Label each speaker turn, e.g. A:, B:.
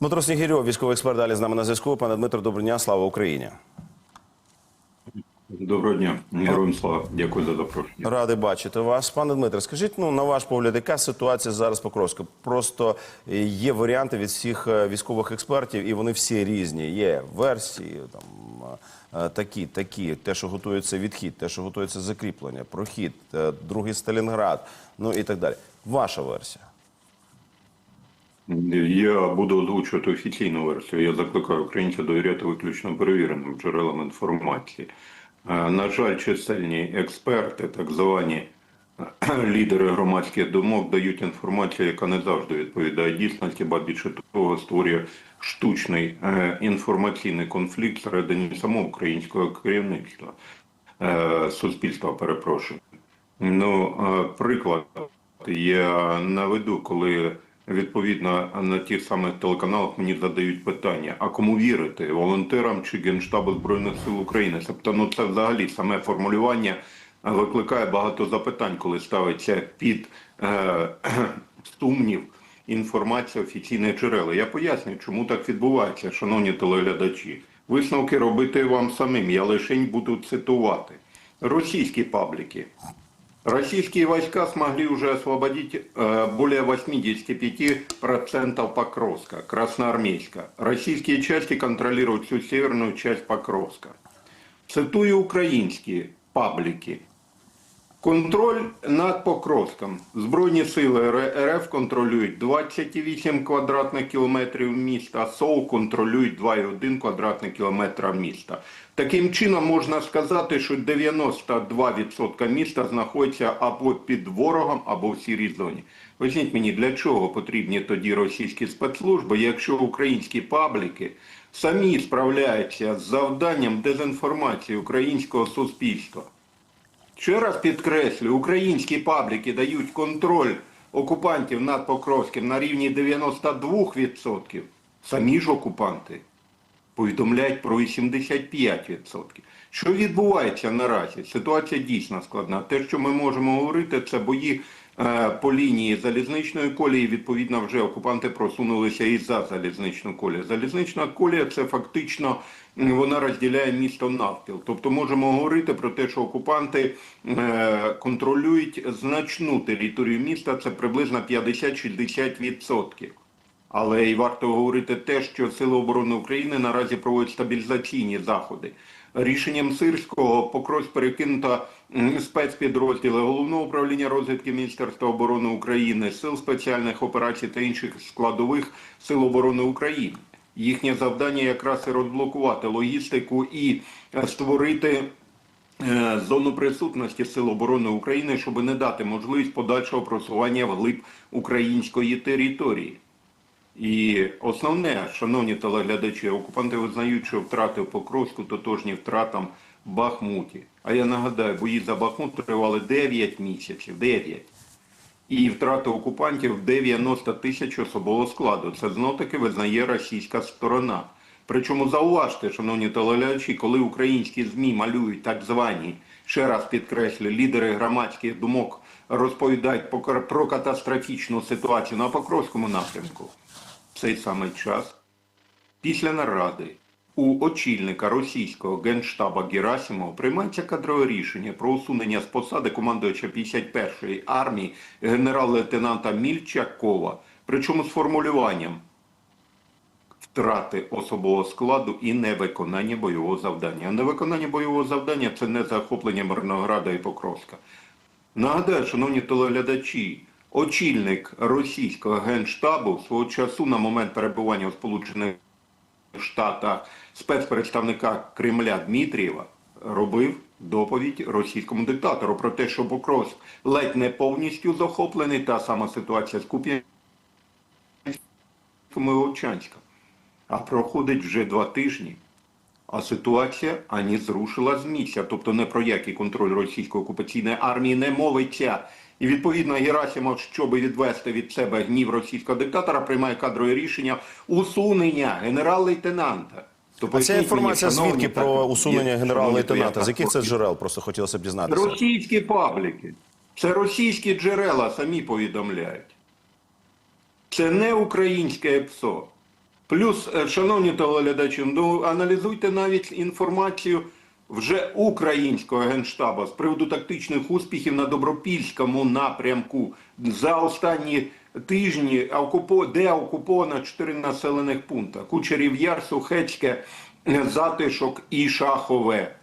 A: Дмитро Снігирьов, військовий експерт, далі з нами на зв'язку. Пане Дмитро, доброго дня, слава Україні.
B: Доброго дня, героям слава. Дякую за запрошення.
A: Радий бачити вас. Пане Дмитре, скажіть, ну на ваш погляд, яка ситуація зараз по Покровську? Просто е, є варіанти від всіх е, військових експертів, і вони всі різні. Є версії там е, такі, такі, те, що готується відхід, те, що готується закріплення, прохід, другий Сталінград, ну і так далі. Ваша версія.
B: Я буду озвучувати офіційну версію. Я закликаю українців довіряти виключно перевіреним джерелам інформації. Е, На жаль, чисельні експерти, так звані лідери громадських думок, дають інформацію, яка не завжди відповідає дійсності, ба більше того створює штучний е, інформаційний конфлікт всередині самого українського керівництва е, суспільства. Перепрошую. Ну, приклад я наведу, коли відповідно на тих самих телеканалах мені задають питання: а кому вірити? Волонтерам чи Генштабу Збройних сил України? Тобто, ну це взагалі саме формулювання викликає багато запитань, коли ставиться під е, сумнів інформація офіційних джерел. Я поясню, чому так відбувається, шановні телеглядачі. Висновки робити вам самим. Я лише буду цитувати. Російські пабліки. Российские войска смогли уже освободить э, более 85% Покровска, Красноармейска. Российские части контролируют всю северную часть Покровска. Цитую украинские пабліки. Контроль над Покровськом. Збройні сили РФ контролюють 28 квадратних кілометрів міста, СОУ контролюють 2,1 квадратних кілометра міста. Таким чином можна сказати, що 92% міста знаходиться або під ворогом, або в сірій зоні. Візьміть мені, для чого потрібні тоді російські спецслужби, якщо українські пабліки самі справляються з завданням дезінформації українського суспільства. Ще раз підкреслю, українські пабліки дають контроль окупантів над Покровським на рівні 92%. Самі ж окупанти повідомляють про 85%. Що відбувається наразі? Ситуація дійсно складна. Те, що ми можемо говорити, це бої по лінії залізничної колії. Відповідно, вже окупанти просунулися і за залізничну колію. Залізнична колія це фактично вона розділяє місто навпіл. Тобто можемо говорити про те, що окупанти е, контролюють значну територію міста, це приблизно 50-60%. Але і варто говорити те, що Сили оборони України наразі проводять стабілізаційні заходи. Рішенням Сирського Покровськ перекинуто спецпідрозділи Головного управління розвідки Міністерства оборони України, сил спеціальних операцій та інших складових Сил оборони України. Їхнє завдання якраз і розблокувати логістику і е, створити е, зону присутності Сил оборони України, щоб не дати можливість подальшого просування вглиб української території. І основне, шановні телеглядачі, окупанти визнають, що втрати в Покровську тотожні втратам в Бахмуті. А я нагадаю, бої за Бахмут тривали 9 місяців. 9. І втрати окупантів 90 тисяч особового складу. Це знов таки визнає російська сторона. Причому зауважте, шановні телеглядачі, коли українські ЗМІ малюють так звані, ще раз підкреслю, лідери громадських думок розповідають про катастрофічну ситуацію на Покровському напрямку. В цей самий час Після наради у очільника російського генштаба Герасимова приймається кадрове рішення про усунення з посади командувача 51-ї армії генерал-лейтенанта Мільчакова, причому з формулюванням втрати особового складу і невиконання бойового завдання. А невиконання бойового завдання це не захоплення Мирнограда і Покровська. Нагадаю, шановні телеглядачі, очільник російського генштабу свого часу на момент перебування у Сполучених Штатах спецпредставника Кремля Дмитрієва робив доповідь російському диктатору про те, що Покровськ ледь не повністю захоплений, та сама ситуація з Куп'янськом і Вовчанськом. А проходить вже два тижні. А ситуація ані зрушила з місця, тобто не про який контроль російської окупаційної армії не мовиться. І відповідно Герасимов, щоб відвести від себе гнів російського диктатора, приймає кадрове рішення усунення генерал-лейтенанта. То
A: А ця
B: мені,
A: інформація
B: шановні,
A: звідки
B: так,
A: про усунення генерал-лейтенанта? З яких це джерел? Просто хотілося б дізнатися.
B: Російські пабліки. Це російські джерела самі повідомляють. Це не українське ЕПСО. Плюс, е, шановні телеглядачі, ну аналізуйте навіть інформацію вже українського генштабу з приводу тактичних успіхів на добропільському напрямку за останні тижні де окуповано чотири населених пункти: Кучерів Яр, Сухецьке, Затишок і Шахове.